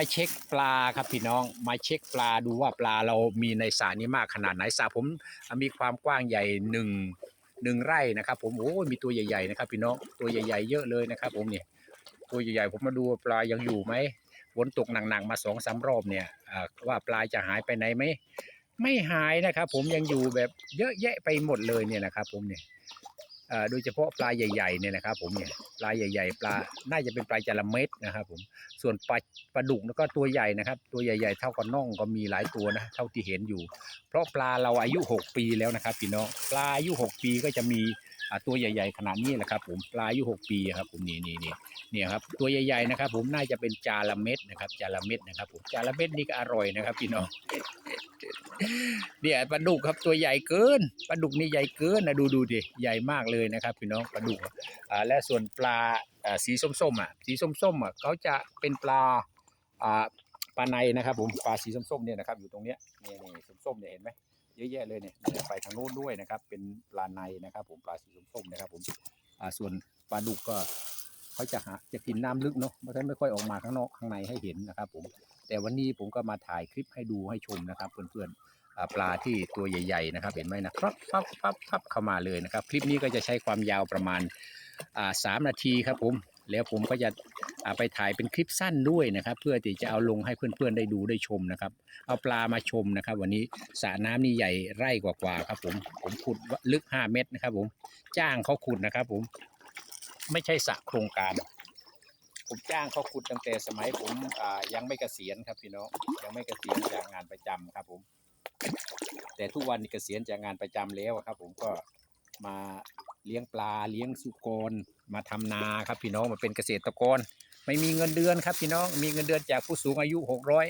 มาเช็คปลาครับพี่น้องมาเช็คปลาดูว่าปลาเรามีในสระนี้มากขนาดไหนสระผมมีความกว้างใหญ่หนึ่งหนึ่งไร่นะครับ ผมโอ้มีตัวใหญ่ๆนะครับพี่น้องตัวใหญ่ๆเยอะเลยนะครับ ผมเนี่ยตัวใหญ่ๆผมมาดูปลายังอยู่ไหมฝนตกหนักๆมาสองสามรอบเนี่ยว่าปลาจะหายไปไหนไหมไม่หายนะครับ ผมยังอยู่แบบเยอะแยะไปหมดเลยเนี่ยนะครับ ผมเนี่ย โดยเฉพาะปลาใหญ่ๆเนี่ยนะครับผมเนี่ยปลาใหญ่ ๆ ปลาน่าจะเป็นปลาจระเม็ดนะครับผมส่วนปลาปลาดุกแล้วก็ตัวใหญ่นะครับตัวใหญ่ ๆ เท่ากับน่องก็มีหลายตัวนะเท่าที่เห็นอยู่ เพราะปลาเราอายุ 6 ปีแล้วนะครับพี่น้องปลาอายุ 6 ปีก็จะมีอ่าตัวใหญ่ ๆ ขนาดนี้แหละครับผมปลาอายุ 6 ปีครับผมนี่นี่นี่เนี่ยครับตัวใหญ่ๆนะครับ ผมน่าจะเป็นจาระเม็ดนะครับจาระเม็ดนะครับผมจาระเม็ดนี่ก็อร่อยนะครับพี่น้อง เนี่ยปลาดุกครับตัวใหญ่เกินปลาดุกนี่ใหญ่เกินนะดูดูดิใหญ่มากเลยนะครับพี่น้องปลาดุกอ่าและส่วนปลาอ่าสีส้มๆอะสีส้มๆอะเขาจะเป็นปลาอ่าปลาในนะครับผมปลาสีส้มๆเนี่ยนะครับอยู่ตรงเนี้ยนี่นี่ส้มๆเนี่ยเห็นไหมเยอะแยะเลยเนี่ยไปทางโน้นด้วยนะครับ เป็นปลาในนะครับ ผมปลาสีส้มๆนะครับ ผมอ่าส่วนปลาดุกก็เขาจะหาจะกินน้ำลึกเนาะเพราะฉะนั้นไม่ค่อยออกมาข้างนอกข้างในให้เห็นนะครับ ผม แต่วันนี้ผมก็มาถ่ายคลิปให้ดูให้ชมนะครับ เพื่อนๆปลาที่ตัวใหญ่ ๆ นะครับ เห็นไหมนะปั๊บปั๊บปั๊บปั๊บเข้ามาเลยนะครับ คลิปนี้ก็จะใช้ความยาวประมาณสามนาทีครับผมแล้วผมก็จะไปถ่ายเป็นคลิปสั้นด้วยนะครับ เพื่อที่จะเอาลงให้เพื่อนๆได้ดูได้ชมนะครับ เอาปลามาชมนะครับ วันนี้สระน้ำนี่ใหญ่ไร่กว่าๆครับ ผมผมขุดลึก 5 เมตรนะครับ ผมจ้างเขาขุดนะครับ ผมไม่ใช่สระโครงการ ผมจ้างเขาขุดตั้งแต่สมัยผมยังไม่เกษียณครับพี่น้องยังไม่เกษียณจากงานประจำครับผม แต่ทุกวันนี้เกษียณจากงานประจำแล้วครับ ผมก็มาเลี้ยงปลาเลี้ยงสุกรมาทำนาครับพี่น้องมาเป็นเกษตรกร ไม่มีเงินเดือนครับพี่น้องมีเงินเดือนจากผู้สูงอายุหกร้อย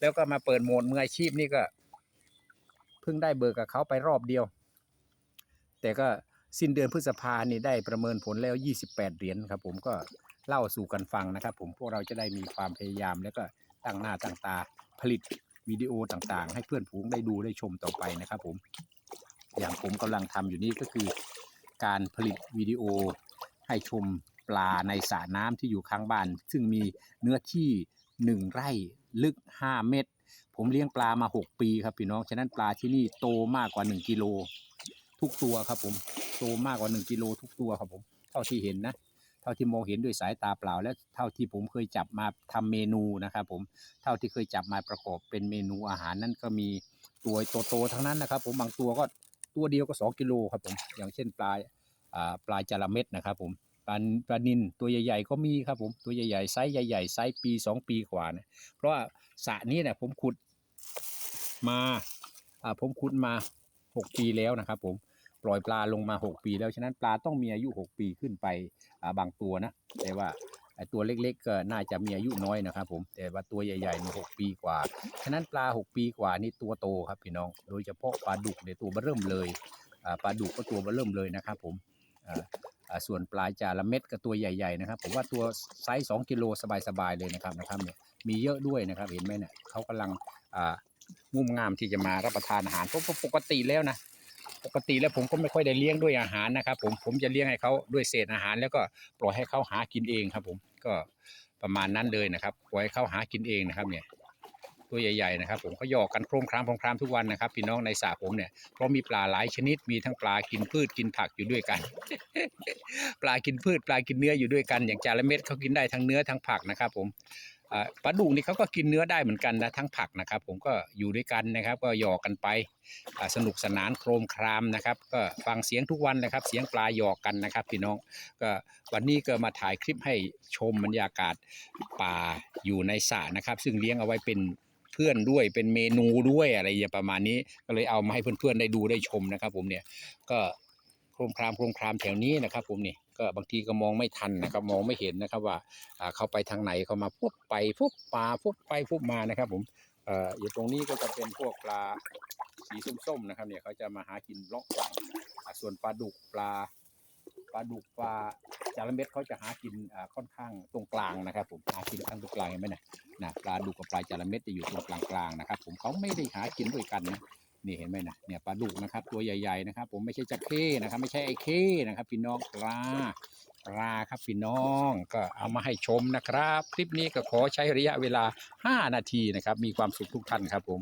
แล้วก็มาเปิดโหมดมืออาชีพนี่ก็เพิ่งได้เบิกกับเขาไปรอบเดียว แต่ก็สิ้นเดือนพฤษภานี่ได้ประเมินผลแล้ว 28 เหรียญครับผมก็ เล่าสู่กันฟังนะครับ ผมพวกเราจะได้มีความพยายาม แล้วก็ตั้งหน้าตั้งตาผลิตวิดีโอต่างๆ ให้เพื่อนฝูงได้ดูได้ชมต่อไปนะครับ ผม อย่างผมกำลังทำอยู่นี่ก็คือ การผลิตวิดีโอให้ชมปลาในสระน้ำที่อยู่ข้างบ้าน ซึ่งมีเนื้อที่1ไร่ลึก 5 เมตร ผมเลี้ยงปลามา 6 ปีครับพี่น้อง ฉะนั้นปลาที่นี่โตมากกว่า 1กิโลทุกตัวครับผม โตมากกว่า 1กิโลทุกตัวครับผม เท่าที่เห็นนะ ท่าที่มองเห็นด้วยสายตาเปล่า และเท่าที่ผมเคยจับมาทำเมนูนะครับผมเท่าที่เคยจับมาประกอบเป็นเมนูอาหารนั่นก็มีตัวโตๆทั้งนั้นนะครับ ผมบางตัวก็ตัวเดียวก็สองกิโลครับผมอย่างเช่นปลาปลาจระเม็ดนะครับผมปลาปลานินตัวใหญ่ๆก็มีครับผมตัวใหญ่ๆไซส์ใหญ่ๆไซส์ปีสองปีกว่านะเพราะว่าสระนี้เนี่ยผมขุดมาอ่าผมขุดมาหกปีแล้วนะครับผม ปล่อยปลาลงมาหกปี แล้วฉะนั้นปลาต้องมีอายุหกปีขึ้นไปบางตัวนะ แต่ว่าตัวเล็กๆก็น่าจะมีอายุน้อยนะครับผมแต่ว่าตัวใหญ่ๆนี่หกปีกว่า ฉะนั้นปลาหกปีกว่านี่ตัวโตครับพี่น้อง โดยเฉพาะปลาดุกเนี่ยตัวเบ้อเริ่มเลยปลาดุกก็ตัวเบ้อเริ่มเลยนะครับผมส่วนปลาจาระเม็ดก็ตัวใหญ่ๆนะครับผมว่าตัวไซส์สองกิโลสบายๆเลยนะครับนะครับเนี่ยมีเยอะด้วยนะครับเห็นไหมเนี่ยเขากำลังงุ่มงามที่จะมารับประทานอาหารเพราะปกติแล้วนะ ปกติแล้วผมก็ไม่ค่อยได้เลี้ยงด้วยอาหารนะครับผมผมจะเลี้ยงให้เขาด้วยเศษอาหาร แล้วก็ปล่อยให้เขาหากินเองครับ ผมก็ประมาณนั้นเลยนะครับปล่อยให้เขาหากินเองนะครับเนี่ยตัวใหญ่ๆนะครับ ผมเขาหยอกกันโครมครามโครมครามทุกวันนะครับพี่น้องในสระผมเนี่ยเพราะมีปลาหลายชนิดมีทั้งปลากินพืชกินผักอยู่ด้วยกัน ปลากินพืชปลากินเนื้ออยู่ด้วยกัน อย่างจาระเม็ดเขากินได้ทั้งเนื้อทั้งผักนะครับ ผม ปลาดุกนี่เขาก็กินเนื้อได้เหมือนกันนะทั้งผักนะครับ ผมก็อยู่ด้วยกันนะครับ ก็หยอกกันไปสนุกสนานโครมครามนะครับ ก็ฟังเสียงทุกวันนะครับ เสียงปลาหยอกกันนะครับ พี่น้องก็วันนี้ก็มาถ่ายคลิปให้ชมบรรยากาศป่าอยู่ในสระนะครับ ซึ่งเลี้ยงเอาไว้เป็นเพื่อนด้วยเป็นเมนูด้วยอะไรอย่างประมาณนี้ ก็เลยเอามาให้เพื่อนๆได้ดูได้ชมนะครับ ผมเนี่ยก็โครมครามโครมครามแถวนี้นะครับ ผมนี่ ก็บางทีก็มองไม่ทันนะครับมองไม่เห็นนะครับว่าเขาไปทางไหนเขามาพุบไปพุบปลาพุบไปพุบมานะครับ ผมอยู่ตรงนี้ก็จะเป็นพวกปลาสีส้มๆนะครับเนี่ยเขาจะมาหากินเลาะกว่างอ่าส่วนปลาดุกปลาปลาดุกปลาจาระเม็ดเขาจะหากินค่อนข้างตรงกลางนะครับ ผมหากินข้างตรงกลางเห็นไหมนะนะปลาดุกกับปลาจาระเม็ดจะอยู่ตรงกลางๆนะครับ ผมเขาไม่ได้หากินด้วยกันนะ นี่เห็นไหมนะเนี่ยปลาดุกนะครับ ตัวใหญ่ ๆนะครับ ผมไม่ใช่จักเข้นะครับ ไม่ใช่ไอ้เข้นะครับพี่น้องปลาปลาครับพี่น้องก็เอามาให้ชมนะครับ คลิปนี้ก็ขอใช้ระยะเวลา 5 นาทีนะครับ มีความสุขทุกท่านครับผม